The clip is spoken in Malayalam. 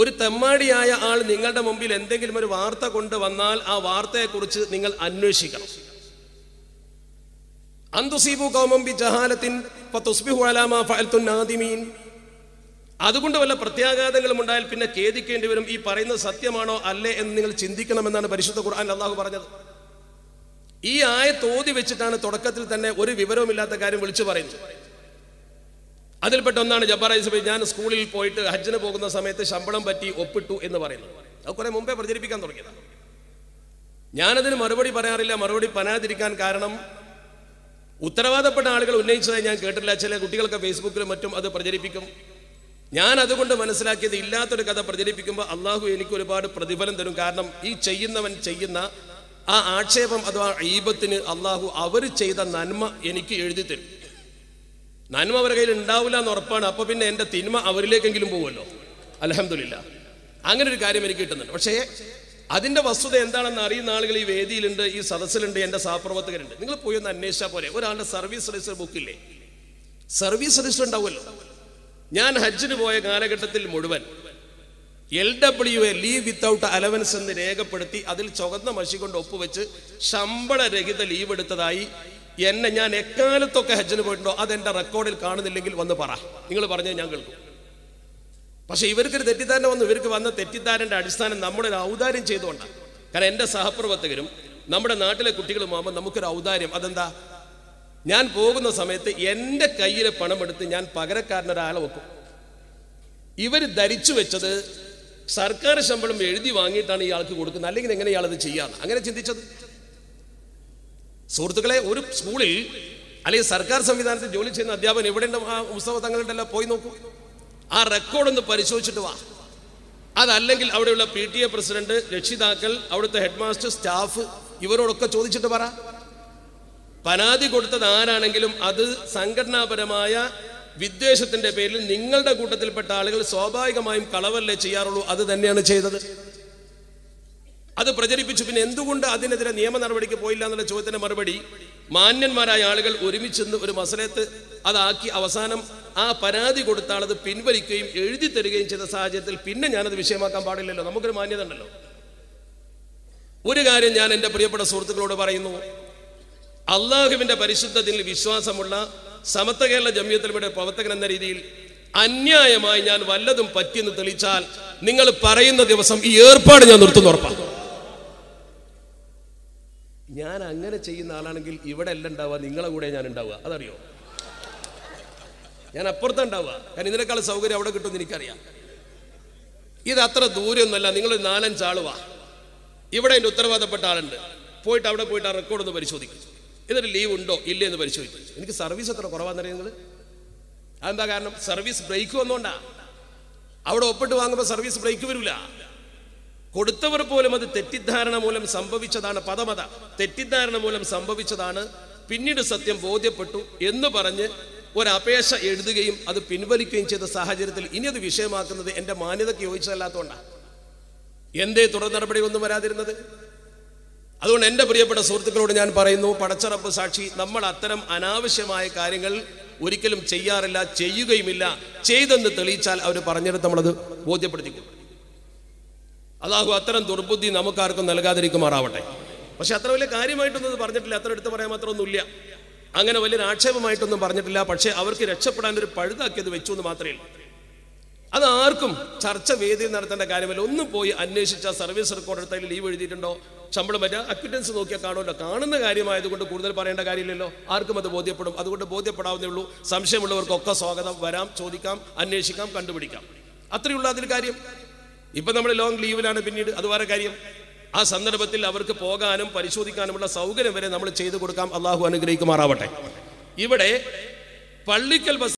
ഒരു തെമ്മാടിയായ ആൾ നിങ്ങളുടെ മുമ്പിൽ എന്തെങ്കിലും ഒരു വാർത്ത കൊണ്ടുവന്നാൽ ആ വാർത്തയെക്കുറിച്ച് നിങ്ങൾ അന്വേഷിക്കണം. അന്തുസീബു കൗമം ബി ജഹാലത്തിൻ അതുകൊണ്ട് വല്ല പ്രത്യാഘാതങ്ങളും ഉണ്ടായാൽ പിന്നെ ഖേദിക്കേണ്ടി വരും. ഈ പറയുന്നത് സത്യമാണോ അല്ലേ എന്ന് നിങ്ങൾ ചിന്തിക്കണമെന്നാണ് പരിശുദ്ധ ഖുർആൻ അള്ളാഹു പറഞ്ഞത്. ഈ ആയ തോതി വെച്ചിട്ടാണ് തുടക്കത്തിൽ തന്നെ ഒരു വിവരവുമില്ലാത്ത കാര്യം വിളിച്ചു പറയുന്നത്. അതിൽപ്പെട്ട ഒന്നാണ് ജബ്ബാർ ഞാൻ സ്കൂളിൽ പോയിട്ട് ഹജ്ജിന് പോകുന്ന സമയത്ത് ശമ്പളം പറ്റി ഒപ്പിട്ടു എന്ന് പറയുന്നത്. അത് കുറെ മുമ്പേ പ്രചരിപ്പിക്കാൻ തുടങ്ങിയതാണ്. ഞാനതിന് മറുപടി പറയാറില്ല മറുപടി പറയാതിരിക്കാൻ കാരണം ഉത്തരവാദപ്പെട്ട ആളുകൾ ഉന്നയിച്ചതായി ഞാൻ കേട്ടില്ല ചില കുട്ടികൾക്ക് ഫേസ്ബുക്കിലും മറ്റും അത് പ്രചരിപ്പിക്കും. ഞാൻ അതുകൊണ്ട് മനസ്സിലാക്കിയത് ഇല്ലാത്തൊരു കഥ പ്രചരിപ്പിക്കുമ്പോൾ അള്ളാഹു എനിക്ക് ഒരുപാട് പ്രതിഫലം തരും. കാരണം ഈ ചെയ്യുന്നവൻ ചെയ്യുന്ന ആ ആക്ഷേപം അഥവാ ഈബത്തിന് അള്ളാഹു അവർ ചെയ്ത നന്മ എനിക്ക് എഴുതി തരും. നന്മ അവരുടെ കയ്യിൽ ഉണ്ടാവില്ല എന്ന് ഉറപ്പാണ്. അപ്പൊ പിന്നെ എന്റെ തിന്മ അവരിലേക്കെങ്കിലും പോകുമല്ലോ അലഹമില്ല അങ്ങനെ ഒരു കാര്യം എനിക്ക് കിട്ടുന്നുണ്ട്. പക്ഷേ അതിന്റെ വസ്തുത എന്താണെന്ന് അറിയുന്ന ആളുകൾ ഈ വേദിയിലുണ്ട് ഈ സദസ്സിലുണ്ട് എന്റെ സഹപ്രവർത്തകരുണ്ട്. നിങ്ങൾ പോയി ഒന്ന് അന്വേഷിച്ചാൽ പോലെ ഒരാളുടെ സർവീസ് രജിസ്റ്റർ ബുക്കില്ലേ? സർവീസ് രജിസ്റ്റർ ഉണ്ടാവുമല്ലോ. ഞാൻ ഹജ്ജിന് പോയ കാലഘട്ടത്തിൽ മുഴുവൻ L W A leave without allowance എന്ന് രേഖപ്പെടുത്തി അതിൽ ചുവന്ന മഷി കൊണ്ട് ഒപ്പുവെച്ച് ശമ്പളരഹിത ലീവ് എടുത്തതായി എന്നെ ഞാൻ എക്കാലത്തൊക്കെ ഹജ്ജിന് പോയിട്ടുണ്ടോ? അതെന്റെ റെക്കോർഡിൽ കാണുന്നില്ലെങ്കിൽ വന്ന് പറ. നിങ്ങൾ പറഞ്ഞ ഞാൻ കേൾക്കും. പക്ഷെ ഇവർക്കൊരു തെറ്റിദ്ധാരണ വന്നു. ഇവർക്ക് വന്ന തെറ്റിദ്ധാരന്റെ അടിസ്ഥാനം നമ്മുടെ ഒരു ഔദാര്യം ചെയ്തുകൊണ്ടാണ് കാരണം എന്റെ സഹപ്രവർത്തകരും നമ്മുടെ നാട്ടിലെ കുട്ടികളുമാകുമ്പോൾ നമുക്കൊരു ഔദാര്യം. അതെന്താ? ഞാൻ പോകുന്ന സമയത്ത് എന്റെ കയ്യിലെ പണം എടുത്ത് ഞാൻ പകരക്കാരനൊരാളെ വെക്കും. ഇവർ ധരിച്ചു വെച്ചത് സർക്കാർ ശമ്പളം എഴുതി വാങ്ങിയിട്ടാണ് ഇയാൾക്ക് കൊടുക്കുന്നത്. അല്ലെങ്കിൽ എങ്ങനെ ഇയാൾ അത് ചെയ്യാന്ന്. അങ്ങനെ ചിന്തിച്ചത്? സുഹൃത്തുക്കളെ ഒരു സ്കൂളിൽ അല്ലെങ്കിൽ സർക്കാർ സംവിധാനത്തിൽ ജോലി ചെയ്യുന്ന അധ്യാപകൻ എവിടെയുണ്ട്? ആ ഉത്സവ തങ്ങളുണ്ടല്ലോ പോയി നോക്കൂ. ആ റെക്കോർഡ് ഒന്ന് പരിശോധിച്ചിട്ട് വാ. അതല്ലെങ്കിൽ അവിടെയുള്ള പി ടി എ പ്രസിഡന്റ് രക്ഷിതാക്കൾ അവിടുത്തെ ഹെഡ് മാസ്റ്റർ സ്റ്റാഫ് ഇവരോടൊക്കെ ചോദിച്ചിട്ട് പറ. പരാതി കൊടുത്തത് ആരാണെങ്കിലും അത് സംഘടനാപരമായ വിദ്വേഷത്തിന്റെ പേരിൽ നിങ്ങളുടെ കൂട്ടത്തിൽപ്പെട്ട ആളുകൾ സ്വാഭാവികമായും കളവല്ലേ ചെയ്യാറുള്ളൂ അത് തന്നെയാണ് ചെയ്തത്. അത് പ്രചരിപ്പിച്ചു. പിന്നെ എന്തുകൊണ്ട് അതിനെതിരെ നിയമ നടപടിക്ക് പോയില്ല എന്നുള്ള ചോദ്യത്തിന് മറുപടി മാന്യന്മാരായ ആളുകൾ ഒരുമിച്ചെന്ന് ഒരു മസലത്ത് അതാക്കി അവസാനം ആ പരാതി കൊടുത്താൽ അത് പിൻവലിക്കുകയും എഴുതി തരികയും ചെയ്ത സാഹചര്യത്തിൽ പിന്നെ ഞാനത് വിഷയമാക്കാൻ പാടില്ലല്ലോ. നമുക്കൊരു മാന്യത ഉണ്ടല്ലോ. ഒരു കാര്യം ഞാൻ എന്റെ പ്രിയപ്പെട്ട സുഹൃത്തുക്കളോട് പറയുന്നു. അള്ളാഹുവിന്റെ പരിശുദ്ധത്തിൽ വിശ്വാസമുള്ള സമത്വ കേരള ജമ്യത്തിലൂടെ പ്രവർത്തകൻ എന്ന രീതിയിൽ അന്യായമായി ഞാൻ വല്ലതും പറ്റിയെന്ന് തെളിച്ചാൽ നിങ്ങൾ പറയുന്ന ദിവസം ഈ ഏർപ്പാട് ഞാൻ നിർത്തുന്നു ഉറപ്പാണ്. ഞാൻ അങ്ങനെ ചെയ്യുന്ന ആളാണെങ്കിൽ ഇവിടെ അല്ല ഉണ്ടാവുക നിങ്ങളെ കൂടെ ഞാൻ ഉണ്ടാവുക. അതറിയോ? ഞാൻ അപ്പുറത്ത് ഉണ്ടാവുക. കാരണം ഇതിനേക്കാൾ സൗകര്യം അവിടെ കിട്ടുമെന്ന് എനിക്കറിയാം. ഇത് അത്ര ദൂരമൊന്നുമല്ല നിങ്ങൾ നാലഞ്ച് ആളുവാ. ഇവിടെ എന്റെ ഉത്തരവാദപ്പെട്ട ആളുണ്ട്. പോയിട്ട് അവിടെ പോയിട്ട് ആ റെക്കോർഡ് ഒന്ന് പരിശോധിക്കും. ഇതൊരു ലീവ് ഉണ്ടോ? ഇല്ലേ എന്ന് പരിശോധിക്കും. എനിക്ക് സർവീസ് എത്ര കുറവാണെന്നറിയാം നിങ്ങൾ അതെന്താ കാരണം? സർവീസ് ബ്രേക്ക് വന്നോണ്ടാ. അവിടെ ഒപ്പിട്ട് വാങ്ങുമ്പോൾ സർവീസ് ബ്രേക്ക് വരില്ല കൊടുത്തവർ പോലും അത് തെറ്റിദ്ധാരണ മൂലം സംഭവിച്ചതാണ്. പദമത. തെറ്റിദ്ധാരണ മൂലം സംഭവിച്ചതാണ്. പിന്നീട് സത്യം ബോധ്യപ്പെട്ടു എന്ന് പറഞ്ഞ് ഒരപേക്ഷ എഴുതുകയും അത് പിൻവലിക്കുകയും ചെയ്ത സാഹചര്യത്തിൽ ഇനി അത് വിഷയമാക്കുന്നത് എന്റെ മാന്യതയ്ക്ക് യോജിച്ചതല്ലാത്തതുകൊണ്ടാണ് എന്തേ തുടർ നടപടി ഒന്നും വരാതിരുന്നത്? അതുകൊണ്ട് എന്റെ പ്രിയപ്പെട്ട സുഹൃത്തുക്കളോട് ഞാൻ പറയുന്നു പടച്ചറപ്പ് സാക്ഷി നമ്മൾ അത്തരം അനാവശ്യമായ കാര്യങ്ങൾ ഒരിക്കലും ചെയ്യാറില്ല ചെയ്യുകയുമില്ല. ചെയ്തെന്ന് തെളിയിച്ചാൽ അവർ പറഞ്ഞെടുത്ത് നമ്മളത് ബോധ്യപ്പെടുത്തിക്കും. അള്ളാഹു അത്തരം ദുർബുദ്ധി നമുക്കാർക്കും നൽകാതിരിക്കുമാറാവട്ടെ. പക്ഷെ അത്ര വലിയ കാര്യമായിട്ടൊന്നും പറഞ്ഞിട്ടില്ല. അത്ര എടുത്ത് പറയാൻ മാത്രമൊന്നുമില്ല. അങ്ങനെ വലിയൊരു ആക്ഷേപമായിട്ടൊന്നും പറഞ്ഞിട്ടില്ല. പക്ഷേ അവർക്ക് രക്ഷപ്പെടാൻ ഒരു പഴുതാക്കിയത് വെച്ചു എന്ന് മാത്രമേ അത് ആർക്കും ചർച്ച വേദിയിൽ നടത്തേണ്ട കാര്യമല്ല. ഒന്ന് പോയി അന്വേഷിച്ച സർവീസ് റെക്കോർഡ് എടുത്തതിൽ ലീവ് എഴുതിയിട്ടുണ്ടോ? ശമ്പളം പറ്റുക അക്വിറ്റൻസ് നോക്കിയാൽ കാണുമല്ലോ. കാണുന്ന കാര്യമായതുകൊണ്ട് കൂടുതൽ പറയേണ്ട കാര്യമില്ലല്ലോ. ആർക്കും അത് ബോധ്യപ്പെടും. അതുകൊണ്ട് ബോധ്യപ്പെടാവുന്നേ ഉള്ളൂ. സംശയമുള്ളവർക്കൊക്കെ സ്വാഗതം. വരാം ചോദിക്കാം അന്വേഷിക്കാം കണ്ടുപിടിക്കാം. അത്രയുള്ള അതിൽ കാര്യം. ഇപ്പൊ നമ്മൾ ലോങ് ലീവിലാണ് പിന്നീട് അത് വേറെ കാര്യം. ആ സന്ദർഭത്തിൽ അവർക്ക് പോകാനും പരിശോധിക്കാനുമുള്ള സൗകര്യം വരെ നമ്മൾ ചെയ്തു കൊടുക്കാം. അള്ളാഹു അനുഗ്രഹിക്കുമാറാവട്ടെ. ഇവിടെ പള്ളിക്കൽ ബസ്